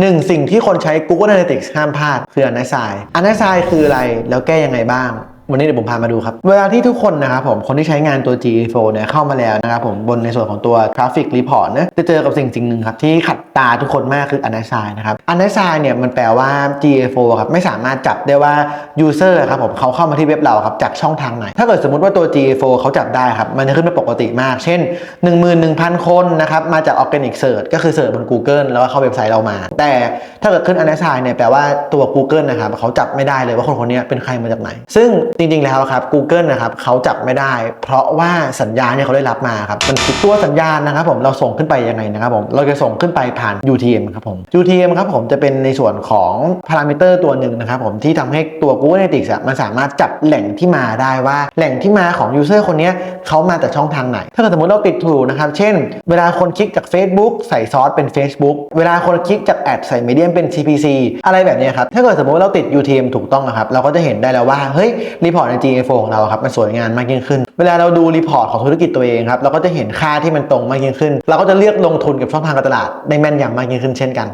หนึ่งสิ่งที่คนใช้ Google Analytics ห้ามพลาด คือ a n a s i a n a s i คืออะไร แล้วแก้ยังไงบ้าง วันนี้เดี๋ยวผมพามาดูครับ เวลาที่ทุกคนนะครับผมคนที่ใช้งานตัว GA4 เนี่ยเข้ามาแล้วนะครับผมบนในส่วนของตัว Traffic Report เนี่ยจะเจอกับสิ่งสิ่งหนึ่งครับ ที่ขัดตาทุกคนมากคือ a n a s i นะครับ a n a s i เนี่ยมันแปลว่า GA4 ครับไม่สามารถจับได้ว่า User ครับผมเขาเข้ามาที่เว็บเราครับจากช่องทางไหน ถ้าเกิดสมมติว่าตัว GA4 เขาจับได้ครับมันจะขึ้นมาปกติมาก เช่น 11,000 คนนะครับมาจาก Organic Search ก็คือเสิร์ชบน Google แล้วก็เข้าเว็บไซต์เรามา แต่ถ้าเกิดขึ้น a n a s i เนี่ยแปลว่าตัว Google นะครับเขาจับไม่ได้เลยว่าคนคนนี้เป็นใครมาจากไหน ซึ่งจริงๆแล้วครับ Google นะครับเขาจับไม่ได้ เพราะว่าสัญญาณเนี่ยเขาได้รับมาครับมันคือตัวสัญญาณนะครับผมเราส่งขึ้นไปยังไงนะครับผมเราจะส่งขึ้นไปผ่าน UTM ครับผม UTM ครับผมจะเป็นในส่วนของพารามิเตอร์ตัวหนึ่งนะครับผมที่ทำให้ตัว Google Analytics มันสามารถจับแหล่งที่มาได้ว่า แหล่งที่มาของ User คนนี้เขามาจากช่องทางไหน ถ้าเกิดสมมติเราติดถูกนะครับเช่น เวลาคนคลิกจาก Facebook ใส่ซอสเป็น Facebook เวลาคนคลิกจากแอดใส่ Medium เป็น CPC อะไรแบบนี้ครับถ้าเกิดสมมติเราติด UTM ถูกต้องนะครับเราก็จะเห็นได้แล้วว่าเฮ้ยรีพอร์ตใน GA4 ของเราครับมันสวยงามมากยิ่งขึ้น เวลาเราดูรีพอร์ตของธุรกิจตัวเองครับเราก็จะเห็นค่าที่มันตรงมากยิ่งขึ้น เราก็จะเลือกลงทุนกับช่องทางการตลาดได้แม่นยำมากยิ่งขึ้นเช่นกัน